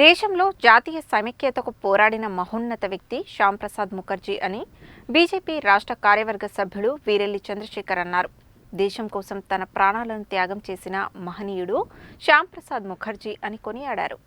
దేశంలో జాతీయ సమైక్యతకు పోరాడిన మహోన్నత వ్యక్తి శ్యామ్ ప్రసాద్ ముఖర్జీ అని బీజేపీ రాష్ట్ర కార్యవర్గ సభ్యుడు వీరెల్లి చంద్రశేఖర్ అన్నారు. దేశం కోసం తన ప్రాణాలను త్యాగం చేసిన మహనీయుడు శ్యాంప్రసాద్ ముఖర్జీ అని కొనియాడారు.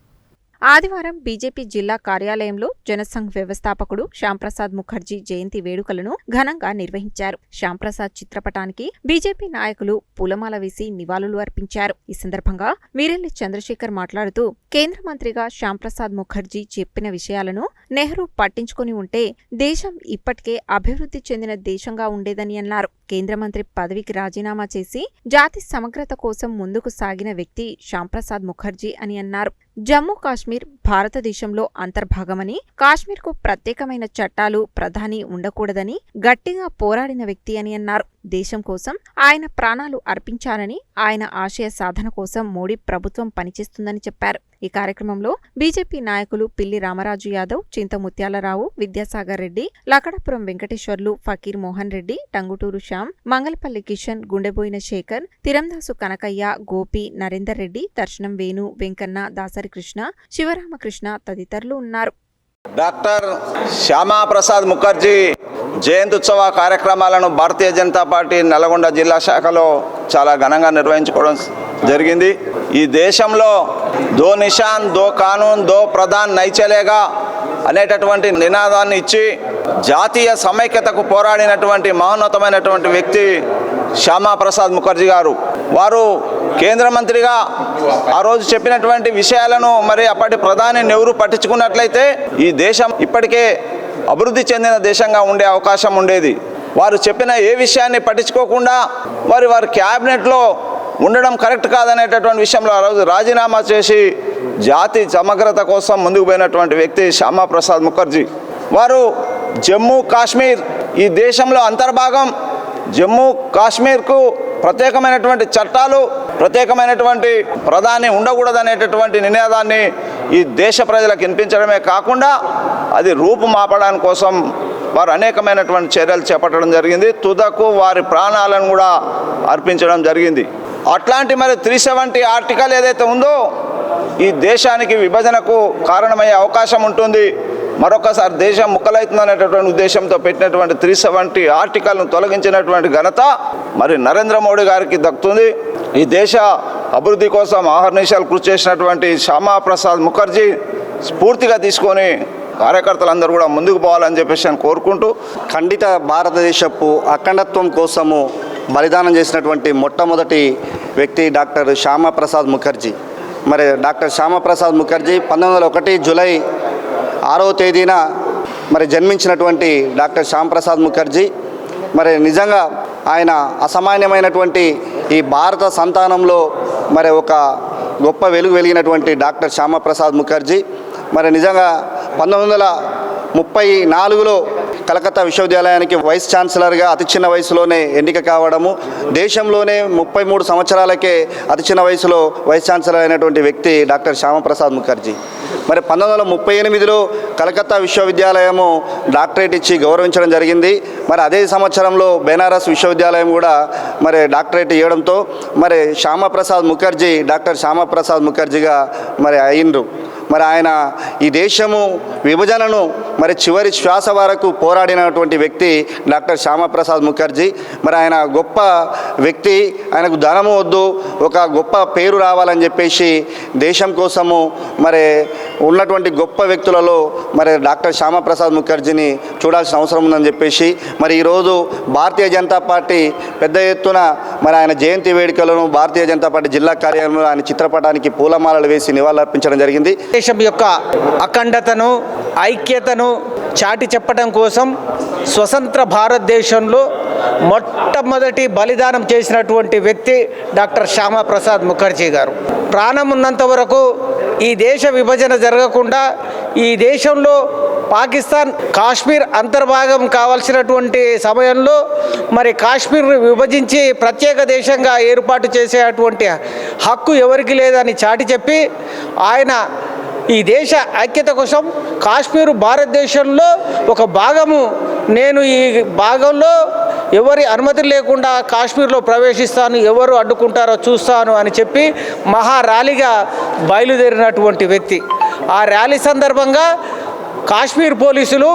ఆదివారం బీజేపీ జిల్లా కార్యాలయంలో జనసంఘ్ వ్యవస్థాపకుడు శ్యాంప్రసాద్ ముఖర్జీ జయంతి వేడుకలను ఘనంగా నిర్వహించారు. శ్యాంప్రసాద్ చిత్రపటానికి బీజేపీ నాయకులు పూలమాల వేసి నివాళులు అర్పించారు. ఈ సందర్భంగా వీరెల్లి చంద్రశేఖర్ మాట్లాడుతూ కేంద్ర మంత్రిగా శ్యాంప్రసాద్ ముఖర్జీ చెప్పిన విషయాలను నెహ్రూ పట్టించుకుని ఉంటే దేశం ఇప్పటికే అభివృద్ధి చెందిన దేశంగా ఉండేదని అన్నారు. కేంద్ర మంత్రి పదవికి రాజీనామా చేసి జాతి సమగ్రత కోసం ముందుకు సాగిన వ్యక్తి శ్యాంప్రసాద్ ముఖర్జీ అని అన్నారు. జమ్మూ కాశ్మీర్ భారతదేశంలో అంతర్భాగమని కాశ్మీర్కు ప్రత్యేకమైన చట్టాలు ప్రధాని ఉండకూడదని గట్టిగా పోరాడిన వ్యక్తి అని అన్నారు. దేశం కోసం ఆయన ప్రాణాలు అర్పించారని ఆయన ఆశయ సాధన కోసం మోడీ ప్రభుత్వం పనిచేస్తుందని చెప్పారు. ఈ కార్యక్రమంలో బీజేపీ నాయకులు పిల్లి రామరాజు యాదవ్ చింతముత్యాలరావు విద్యాసాగర్ రెడ్డి లకడపురం వెంకటేశ్వర్లు ఫకీర్ మోహన్ రెడ్డి టంగుటూరు శ్యామ్ మంగళపల్లి కిషన్ గుండెబోయిన శేఖర్ తిరందాసు కనకయ్య గోపి నరేందర్ రెడ్డి దర్శనం వేణు వెంకన్న దాసరి కృష్ణ శివరామకృష్ణ తదితరులు ఉన్నారు. డాక్టర్ శ్యామాప్రసాద్ ముఖర్జీ జయంత్యుత్సవ కార్యక్రమాలను భారతీయ జనతా పార్టీ నల్గొండ జిల్లా శాఖలో చాలా ఘనంగా నిర్వహించుకోవడం జరిగింది. ఈ దేశంలో దో నిషాన్ దో కానూన్ దో ప్రధాన్ నైచలేగా అనేటటువంటి నినాదాన్ని ఇచ్చి జాతీయ సమైక్యతకు పోరాడినటువంటి మహోన్నతమైనటువంటి వ్యక్తి శ్యామాప్రసాద్ ముఖర్జీ గారు. వారు కేంద్ర మంత్రిగా ఆ రోజు చెప్పినటువంటి విషయాలను మరి అప్పటి ప్రధాని నెహ్రూ పట్టించుకున్నట్లయితే ఈ దేశం ఇప్పటికే అభివృద్ధి చెందిన దేశంగా ఉండే అవకాశం ఉండేది. వారు చెప్పిన ఏ విషయాన్ని పట్టించుకోకుండా వారి వారి క్యాబినెట్లో ఉండడం కరెక్ట్ కాదనేటటువంటి విషయంలో ఆ రోజు రాజీనామా చేసి జాతి సమగ్రత కోసం ముందుకు పోయినటువంటి వ్యక్తి శ్యామాప్రసాద్ ముఖర్జీ. వారు జమ్మూ కాశ్మీర్ ఈ దేశంలో అంతర్భాగం జమ్మూ కాశ్మీర్కు ప్రత్యేకమైనటువంటి చట్టాలు ప్రత్యేకమైనటువంటి ప్రధాని ఉండకూడదనేటటువంటి నినాదాన్ని ఈ దేశ ప్రజలకు వినిపించడమే కాకుండా అది రూపుమాపడానికి కోసం వారు అనేకమైనటువంటి చర్యలు చేపట్టడం జరిగింది. తుదకు వారి ప్రాణాలను కూడా అర్పించడం జరిగింది. అట్లాంటి మరి త్రీ సెవెంటీ ఆర్టికల్ ఏదైతే ఉందో ఈ దేశానికి విభజనకు కారణమయ్యే అవకాశం ఉంటుంది. మరొకసారి దేశం ముక్కలవుతుందనేటటువంటి ఉద్దేశంతో పెట్టినటువంటి త్రీ సెవెంటీ ఆర్టికల్ను తొలగించినటువంటి ఘనత మరి నరేంద్ర మోడీ గారికి దక్కుతుంది. ఈ దేశ అభివృద్ధి కోసం ఆహర్నిశాలు కృషి చేసినటువంటి శ్యామాప్రసాద్ ముఖర్జీ స్ఫూర్తిగా తీసుకొని కార్యకర్తలందరూ కూడా ముందుకు పోవాలని చెప్పేసి నేను కోరుకుంటూ ఖండిత భారతదేశపు అఖండత్వం కోసము బలిదానం చేసినటువంటి మొట్టమొదటి వ్యక్తి డాక్టర్ శ్యామప్రసాద్ ముఖర్జీ. మరి డాక్టర్ శ్యామప్రసాద్ ముఖర్జీ పంతొమ్మిది వందల ఒకటి జూలై ఆరవ తేదీన మరి జన్మించినటువంటి డాక్టర్ శ్యామప్రసాద్ ముఖర్జీ మరి నిజంగా ఆయన అసామాన్యమైనటువంటి ఈ భారత సంతానంలో మరి ఒక గొప్ప వెలుగు వెలిగినటువంటి డాక్టర్ శ్యామప్రసాద్ ముఖర్జీ మరి నిజంగా పంతొమ్మిది వందల ముప్పై నాలుగులో కలకత్తా విశ్వవిద్యాలయానికి వైస్ ఛాన్సలర్గా అతి చిన్న వయసులోనే ఎన్నిక కావడము దేశంలోనే ముప్పై మూడు సంవత్సరాలకే అతి చిన్న వయసులో వైస్ ఛాన్సలర్ అయినటువంటి వ్యక్తి డాక్టర్ శ్యామప్రసాద్ ముఖర్జీ. మరి పంతొమ్మిది వందల ముప్పై ఎనిమిదిలో కలకత్తా విశ్వవిద్యాలయము డాక్టరేట్ ఇచ్చి గౌరవించడం జరిగింది. మరి అదే సంవత్సరంలో బెనారస్ విశ్వవిద్యాలయం కూడా మరి డాక్టరేట్ ఇవ్వడంతో మరి శ్యామప్రసాద్ ముఖర్జీ డాక్టర్ శ్యామప్రసాద్ ముఖర్జీగా మరి అయినరు మరి ఆయన ఈ దేశము విభజనను మరి చివరి శ్వాస వరకు పోరాడినటువంటి వ్యక్తి డాక్టర్ శ్యామప్రసాద్ ముఖర్జీ. మరి ఆయన గొప్ప వ్యక్తి ఆయనకు ధనము వద్దు ఒక గొప్ప పేరు రావాలని చెప్పేసి దేశం కోసము మరి ఉన్నటువంటి గొప్ప వ్యక్తులలో మరి డాక్టర్ శ్యామప్రసాద్ ముఖర్జీని చూడాల్సిన అవసరం ఉందని చెప్పేసి మరి ఈరోజు భారతీయ జనతా పార్టీ పెద్ద ఎత్తున మరి ఆయన జయంతి వేడుకలను భారతీయ జనతా పార్టీ జిల్లా కార్యాలయంలో ఆయన చిత్రపటానికి పూలమాలలు వేసి నివాళులర్పించడం జరిగింది. దేశం యొక్క అఖండతను ఐక్యతను చాటి చెప్పడం కోసం స్వతంత్ర భారతదేశంలో మొట్టమొదటి బలిదానం చేసినటువంటి వ్యక్తి డాక్టర్ శ్యామప్రసాద్ ముఖర్జీ గారు. ప్రాణం ఉన్నంత వరకు ఈ దేశ విభజన జరగకుండా ఈ దేశంలో పాకిస్తాన్ కాశ్మీర్ అంతర్భాగం కావాల్సినటువంటి సమయంలో మరి కాశ్మీర్ విభజించి ప్రత్యేక దేశంగా ఏర్పాటు చేసేటువంటి హక్కు ఎవరికి లేదని చాటి చెప్పి ఆయన ఈ దేశ ఐక్యత కోసం కాశ్మీరు భారతదేశంలో ఒక భాగము నేను ఈ భాగంలో ఎవరి అనుమతి లేకుండా కాశ్మీర్లో ప్రవేశిస్తాను ఎవరు అడ్డుకుంటారో చూస్తాను అని చెప్పి మహా ర్యాలీగా బయలుదేరినటువంటి వ్యక్తి. ఆ ర్యాలీ సందర్భంగా కాశ్మీర్ పోలీసులు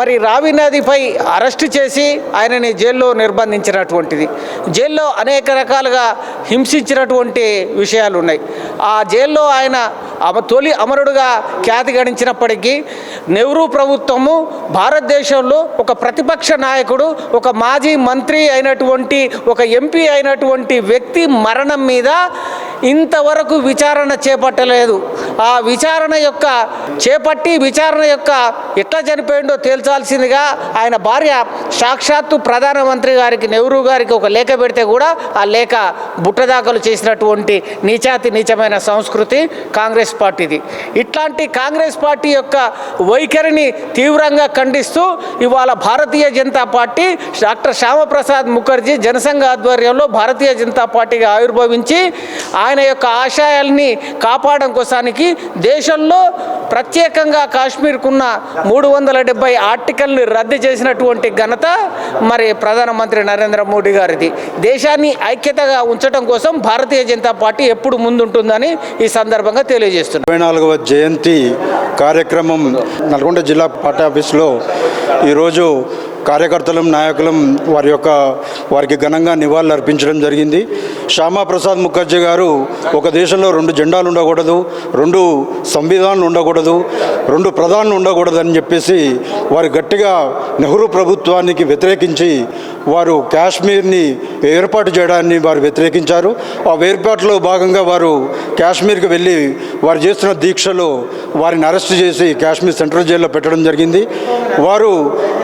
మరి రావి నదిపై అరెస్టు చేసి ఆయనని జైల్లో నిర్బంధించినటువంటిది. జైల్లో అనేక రకాలుగా హింసించినటువంటి విషయాలు ఉన్నాయి ఆ జైల్లో ఆయన అమ తొలి అమరుడుగా ఖ్యాతి గడించినప్పటికీ నెహ్రూ ప్రభుత్వము భారతదేశంలో ఒక ప్రతిపక్ష నాయకుడు ఒక మాజీ మంత్రి అయినటువంటి ఒక ఎంపీ అయినటువంటి వ్యక్తి మరణం మీద ఇంతవరకు విచారణ చేపట్టలేదు. ఆ విచారణ యొక్క చేపట్టి విచారణ యొక్క ఎట్లా చనిపోయిందో తేల్చాల్సిందిగా ఆయన భార్య సాక్షాత్తు ప్రధానమంత్రి గారికి నెహ్రూ గారికి ఒక లేఖ పెడితే కూడా ఆ లేఖ బుట్టదాఖలు చేసినటువంటి నీచాతి నీచమైన సంస్కృతి కాంగ్రెస్ పార్టీది. ఇట్లాంటి కాంగ్రెస్ పార్టీ యొక్క వైఖరిని తీవ్రంగా ఖండిస్తూ ఇవాళ భారతీయ జనతా పార్టీ డాక్టర్ శ్యామప్రసాద్ ముఖర్జీ జనసంఘ ఆధ్వర్యంలో భారతీయ జనతా పార్టీగా ఆవిర్భవించి ఆయన యొక్క ఆశయాల్ని కాపాడడం కోసానికి దేశంలో ప్రత్యేకంగా కాశ్మీర్కున్న మూడు వందల డెబ్బై ఆర్టికల్ని రద్దు చేసినటువంటి ఘనత మరి ప్రధానమంత్రి నరేంద్ర మోడీ గారిది. దేశాన్ని ఐక్యతగా ఉంచడం కోసం భారతీయ జనతా పార్టీ ఎప్పుడు ముందుంటుందని ఈ సందర్భంగా తెలియజేస్తున్నారు. ఇరవై నాలుగవ జయంతి కార్యక్రమం నల్గొండ జిల్లా పార్టీ ఆఫీస్లో ఈరోజు కార్యకర్తలం నాయకులం వారి యొక్క వారికి ఘనంగా నివాళులు అర్పించడం జరిగింది. శ్యామాప్రసాద్ ముఖర్జీ గారు ఒక దేశంలో రెండు జెండాలు ఉండకూడదు రెండు సంవిధానాలు ఉండకూడదు రెండు ప్రధానులు ఉండకూడదు అని చెప్పేసి వారు గట్టిగా నెహ్రూ ప్రభుత్వానికి వ్యతిరేకించి వారు కాశ్మీర్ని ఏర్పాటు చేయడాన్ని వారు వ్యతిరేకించారు. ఆ ఏర్పాటులో భాగంగా వారు కాశ్మీర్కి వెళ్ళి వారు చేస్తున్న దీక్షలో వారిని అరెస్ట్ చేసి కాశ్మీర్ సెంట్రల్ జైల్లో పెట్టడం జరిగింది. వారు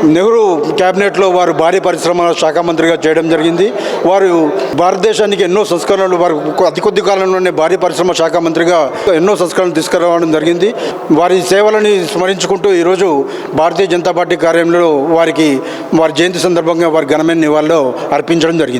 నెహ్రూ క్యాబినెట్లో వారు భారీ పరిశ్రమల శాఖ మంత్రిగా చేయడం జరిగింది. వారు భారతదేశానికి ఎన్నో సంస్కరణలు వారు అతి కొద్ది కాలంలోనే భారీ పరిశ్రమ శాఖ మంత్రిగా ఎన్నో సంస్కరణలు తీసుకురావడం జరిగింది. వారి సేవలని స్మరించుకుంటూ ఈరోజు భారతీయ జనతా పార్టీ కార్యాలయంలో వారికి వారి జయంతి సందర్భంగా వారి ఘనమైన నివాళులు అర్పించడం జరిగింది.